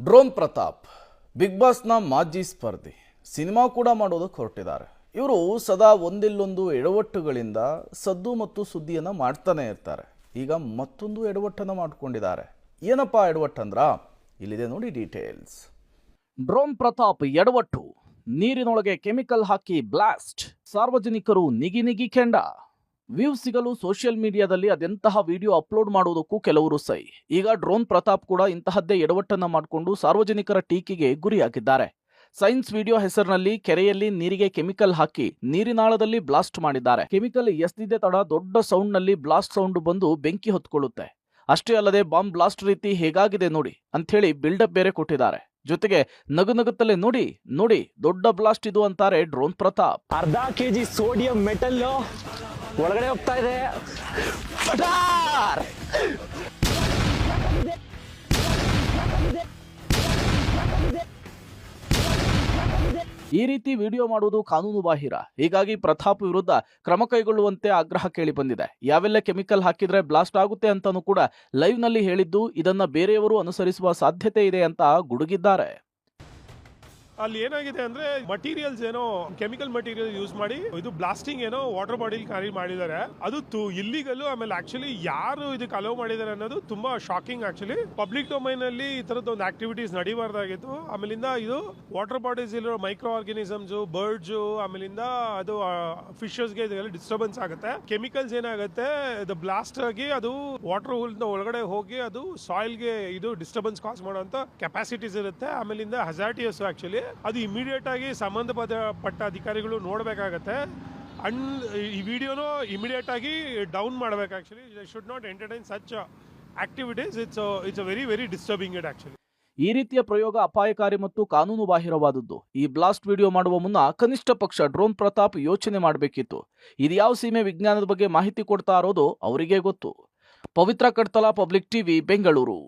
Drone Pratap, big ಬಾಸ್ನ ಮಾಜಿ ಸ್ಪರ್ಧಿ. Cinema ಕೂಡ ಮಾಡೋದಕ್ಕೆ ಹೊರಟಿದ್ದಾರೆ. ಇವರು ಸದಾ ಒಂದಿಲ್ಲೊಂದು ಎಡವಟ್ಟುಗಳಿಂದ ಸದ್ದು ಮತ್ತು ಸುದ್ದಿಯನ್ನು ಮಾಡ್ತಾನೆ ಇರ್ತಾರೆ. ಈಗ ಮತ್ತೊಂದು ಎಡವಟ್ಟನ್ನು ಮಾಡಿಕೊಂಡಿದ್ದಾರೆ. ಏನಪ್ಪಾ ಎಡವಟ್ಟಂದ್ರ ಇಲ್ಲಿದೆ ನೋಡಿ ಡೀಟೇಲ್ಸ್ ಡ್ರೋನ್ ಪ್ರತಾಪ್ ಎಡವಟ್ಟು. ನೀರಿನೊಳಗೆ ಕೆಮಿಕಲ್ ಹಾಕಿ ಬ್ಲಾಸ್ಟ್ ಸಾರ್ವಜನಿಕರು ನಿಗಿ ನಿಗಿ ಕೆಂಡ. ವ್ಯೂ ಸಿಗಲು ಸೋಷಿಯಲ್ ಮೀಡಿಯಾದಲ್ಲಿ ಅದೆಂತಹ ವಿಡಿಯೋ ಅಪ್ಲೋಡ್ ಮಾಡುವುದಕ್ಕೂ ಕೆಲವರು ಸೈ. ಈಗ ಡ್ರೋನ್ ಪ್ರತಾಪ್ ಕೂಡ ಇಂತಹದ್ದೇ ಎಡವಟ್ಟನ್ನ ಮಾಡಿಕೊಂಡು ಸಾರ್ವಜನಿಕರ ಟೀಕೆಗೆ ಗುರಿಯಾಗಿದ್ದಾರೆ. ಸೈನ್ಸ್ ವಿಡಿಯೋ ಹೆಸರಿನಲ್ಲಿ ಕೆರೆಯಲ್ಲಿ ನೀರಿಗೆ ಕೆಮಿಕಲ್ ಹಾಕಿ ನೀರಿನಾಳದಲ್ಲಿ ಬ್ಲಾಸ್ಟ್ ಮಾಡಿದ್ದಾರೆ. ಕೆಮಿಕಲ್ ಎಸ್ದಿದ್ದೆ ತಡ ದೊಡ್ಡ ಸೌಂಡ್ನಲ್ಲಿ ಬ್ಲಾಸ್ಟ್ ಸೌಂಡ್ ಬಂದು ಬೆಂಕಿ ಹೊತ್ಕೊಳ್ಳುತ್ತೆ. ಅಷ್ಟೇ ಅಲ್ಲದೆ ಬಾಂಬ್ ಬ್ಲಾಸ್ಟ್ ರೀತಿ ಹೇಗಾಗಿದೆ ನೋಡಿ ಅಂಥೇಳಿ ಬಿಲ್ಡಪ್ ಬೇರೆ ಕೊಟ್ಟಿದ್ದಾರೆ. ಜೊತೆಗೆ ನಗು ನಗುತ್ತಲೇ ನೋಡಿ ನೋಡಿ, ದೊಡ್ಡ ಬ್ಲಾಸ್ಟ್ ಇದು ಅಂತಾರೆ ಡ್ರೋನ್ ಪ್ರತಾಪ್. ಅರ್ಧ ಕೆ ಜಿ ಸೋಡಿಯಂ ಮೆಟಲ್ ಒಳಗಡೆ ಹೋಗ್ತಾ ಇದೆ. ಈ ರೀತಿ ವಿಡಿಯೋ ಮಾಡುವುದು ಕಾನೂನು ಬಾಹಿರ. ಹೀಗಾಗಿ ಪ್ರತಾಪ್ ವಿರುದ್ಧ ಕ್ರಮ ಕೈಗೊಳ್ಳುವಂತೆ ಆಗ್ರಹ ಕೇಳಿ ಬಂದಿದೆ ಯಾವೆಲ್ಲ ಕೆಮಿಕಲ್ ಹಾಕಿದ್ರೆ ಬ್ಲಾಸ್ಟ್ ಆಗುತ್ತೆ ಅಂತಾನೂ ಕೂಡ ಲೈವ್ನಲ್ಲಿ ಹೇಳಿದ್ದು ಇದನ್ನ ಬೇರೆಯವರು ಅನುಸರಿಸುವ ಸಾಧ್ಯತೆ ಇದೆ ಅಂತ ಗುಡುಗಿದ್ದಾರೆ. ಅಲ್ಲಿ ಏನಾಗಿದೆ ಅಂದ್ರೆ ಮಟೀರಿಯಲ್ಸ್ ಏನೋ ಕೆಮಿಕಲ್ ಮಟೀರಿಯಲ್ ಯೂಸ್ ಮಾಡಿ ಇದು ಬ್ಲಾಸ್ಟಿಂಗ್ ಏನೋ ವಾಟರ್ ಬಾಡಿಲ್ ಕ್ಯಾರಿ ಮಾಡಿದ್ದಾರೆ. ಅದು ಇಲ್ಲಿಗಲ್ಲು ಆಮೇಲೆ ಆಕ್ಚುಲಿ ಯಾರು ಇದಕ್ಕೆ ಅಲೋ ಮಾಡಿದ್ದಾರೆ ಅನ್ನೋದು ತುಂಬಾ ಶಾಕಿಂಗ್ ಆಕ್ಚುಲಿ ಪಬ್ಲಿಕ್ ಡೊಮೈನ್ ಅಲ್ಲಿ ಈ ತರದ ಒಂದು ಆಕ್ಟಿವಿಟೀಸ್ ನಡೀಬಾರ್ದಾಗಿತ್ತು. ಆಮೇಲಿಂದ ಇದು ವಾಟರ್ ಬಾಡೀಸ್ ಇರೋ ಮೈಕ್ರೋ ಆರ್ಗನಿಸಮ್ಸ್ ಬರ್ಡ್ಸ್ ಆಮೇಲಿಂದ ಅದು ಫಿಶಸ್ಗೆ ಇದೆಲ್ಲ ಡಿಸ್ಟರ್ಬೆನ್ಸ್ ಆಗುತ್ತೆ. ಕೆಮಿಕಲ್ಸ್ ಏನಾಗುತ್ತೆ, ಇದು ಬ್ಲಾಸ್ಟ್ ಆಗಿ ಅದು ವಾಟರ್ ಹೋಲ್ ಒಳಗಡೆ ಹೋಗಿ ಅದು ಸಾಯಿಲ್ಗೆ ಇದು ಡಿಸ್ಟರ್ಬೆನ್ಸ್ ಕಾಸ್ ಮಾಡುವಂತ ಕೆಪಾಸಿಟೀಸ್ ಇರುತ್ತೆ. ಆಮೇಲಿಂದ ಹಜಾರ್ಟಿಯಸ್ ಆಕ್ಚುಲಿ ಅದು ಇಮಿಡಿಯೇಟ್ ಆಗಿ ಸಂಬಂಧಪಟ್ಟ ಅಧಿಕಾರಿಗಳು ನೋಡಬೇಕಾಗತ್ತೆ. ಅಂಡ್ ಈ ವಿಡಿಯೋನು ಇಮಿಡಿಯೇಟ್ ಆಗಿ ಡೌನ್ ಮಾಡ್ಬೇಕು actually should not entertain such activities it's it's a very very disturbing it actually ಈ ರೀತಿಯ ಪ್ರಯೋಗ ಅಪಾಯಕಾರಿ ಮತ್ತು ಕಾನೂನು ಬಾಹಿರವಾದದ್ದು. ಈ ಬ್ಲಾಸ್ಟ್ ವಿಡಿಯೋ ಮಾಡುವ ಮುನ್ನ ಕನಿಷ್ಠ ಪಕ್ಷ ಡ್ರೋನ್ ಪ್ರತಾಪ್ ಯೋಚನೆ ಮಾಡಬೇಕಿತ್ತು. ಇದು ಯಾವ ಸೀಮೆ ವಿಜ್ಞಾನದ ಬಗ್ಗೆ ಮಾಹಿತಿ ಕೊಡ್ತಾ ಇರೋದು ಅವರಿಗೆ ಗೊತ್ತು. Pavitra Kadtala public TV, Bengaluru.